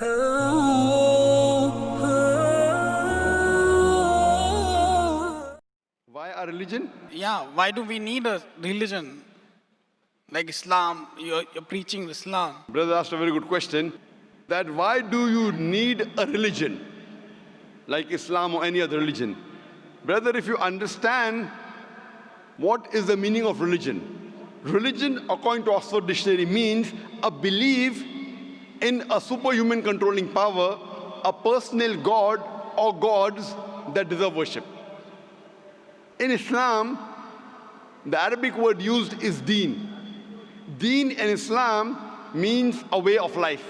Why a religion? Yeah, why do we need a religion like Islam? You're, you're preaching Islam. Brother asked a very good question. That why do you need a religion like Islam or any other religion? Brother, if you understand what is the meaning of religion, religion, according to Oxford Dictionary, means a belief in a superhuman controlling power, a personal God or gods that deserve worship. In Islam, the Arabic word used is deen. Deen in Islam means a way of life.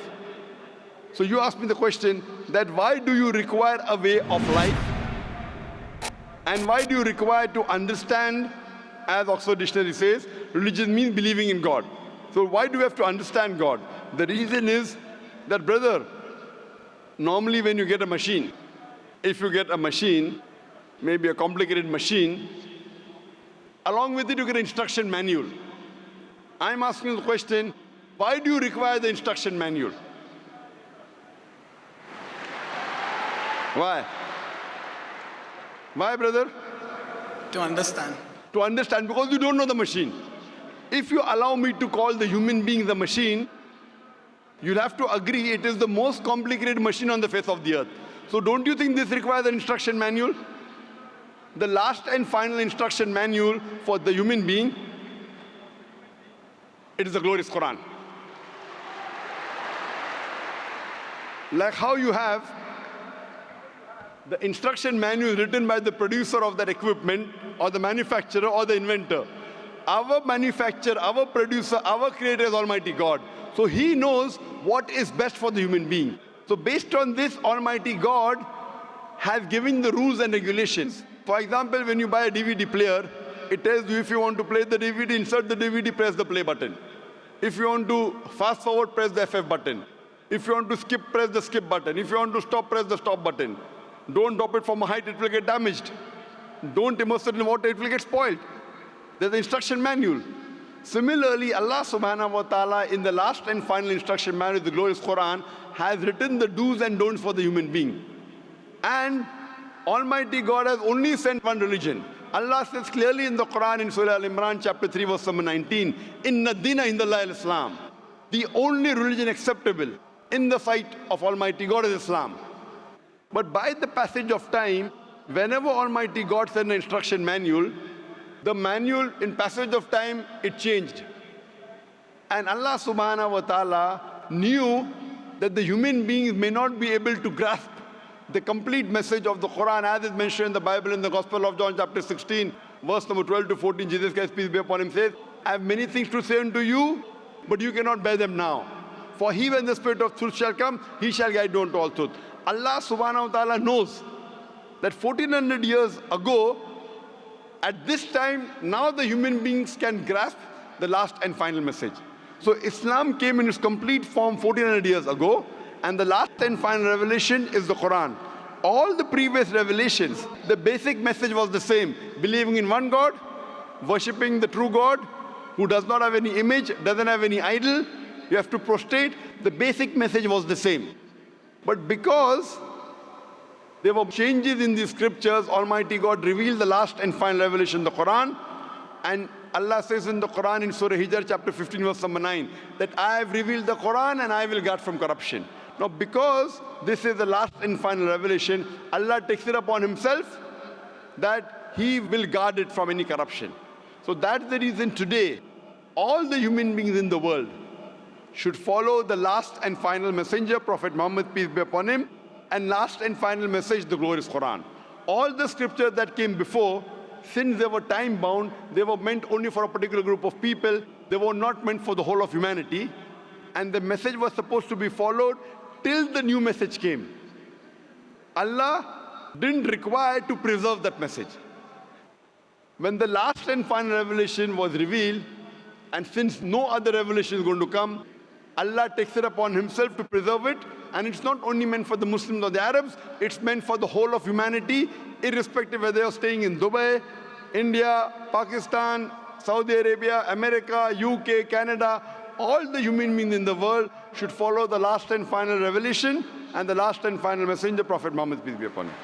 So you ask me the question that why do you require a way of life? And why do you require to understand, as Oxford Dictionary says, religion means believing in God. So why do we have to understand God? The reason is that, brother, normally when you get a machine, if you get a machine, maybe a complicated machine, along with it you get an instruction manual. I'm asking the question, why do you require the instruction manual? Why? Why, brother? To understand. To understand, because you don't know the machine. If you allow me to call the human being the machine, you'll have to agree it is the most complicated machine on the face of the earth. So don't you think this requires an instruction manual? The last and final instruction manual for the human being, it is the glorious Quran. Like how you have the instruction manual written by the producer of that equipment or the manufacturer or the inventor. Our manufacturer, our producer, our creator is Almighty God. So he knows what is best for the human being. So based on this, Almighty God has given the rules and regulations. For example, when you buy a DVD player, it tells you if you want to play the DVD, insert the DVD, press the play button. If you want to fast forward, press the FF button. If you want to skip, press the skip button. If you want to stop, press the stop button. Don't drop it from a height, it will get damaged. Don't immerse it in water, it will get spoiled. There's the instruction manual. Similarly, Allah subhanahu wa ta'ala in the last and final instruction manual, the glorious Quran, has written the do's and don'ts for the human being. And Almighty God has only sent one religion. Allah says clearly in the Quran in Surah Al Imran, chapter 3, verse number 19, in dina in the Islam. The only religion acceptable in the sight of Almighty God is Islam. But by the passage of time, whenever Almighty God sent an instruction manual, the manual in passage of time, it changed. And Allah subhanahu wa ta'ala knew that the human beings may not be able to grasp the complete message of the Quran as is mentioned in the Bible in the Gospel of John chapter 16, verse number 12 to 14, Jesus Christ, peace be upon him, says, I have many things to say unto you, but you cannot bear them now. For he when the Spirit of truth shall come, he shall guide you unto all truth. Allah subhanahu wa ta'ala knows that 1400 years ago, at this time, now the human beings can grasp the last and final message. So Islam came in its complete form 1400 years ago, and the last and final revelation is the Quran. All the previous revelations, the basic message was the same believing in one God, worshipping the true God, who does not have any image, doesn't have any idol, you have to prostrate. The basic message was the same. But because there were changes in the scriptures, Almighty God revealed the last and final revelation, the Quran, and Allah says in the Quran in Surah Hijr chapter 15 verse number 9 that I have revealed the Quran and I will guard from corruption. Now because this is the last and final revelation, Allah takes it upon himself that he will guard it from any corruption. So that's the reason today all the human beings in the world should follow the last and final messenger, Prophet Muhammad, peace be upon him, and last and final message, the glorious Quran. All the scriptures that came before, since they were time bound, they were meant only for a particular group of people, they were not meant for the whole of humanity. And the message was supposed to be followed till the new message came. Allah didn't require to preserve that message. When the last and final revelation was revealed, and since no other revelation is going to come, Allah takes it upon Himself to preserve it. And it's not only meant for the Muslims or the Arabs, it's meant for the whole of humanity, irrespective whether you're staying in Dubai, India, Pakistan, Saudi Arabia, America, UK, Canada, all the human beings in the world should follow the last and final revelation and the last and final messenger, Prophet Muhammad, peace be upon him.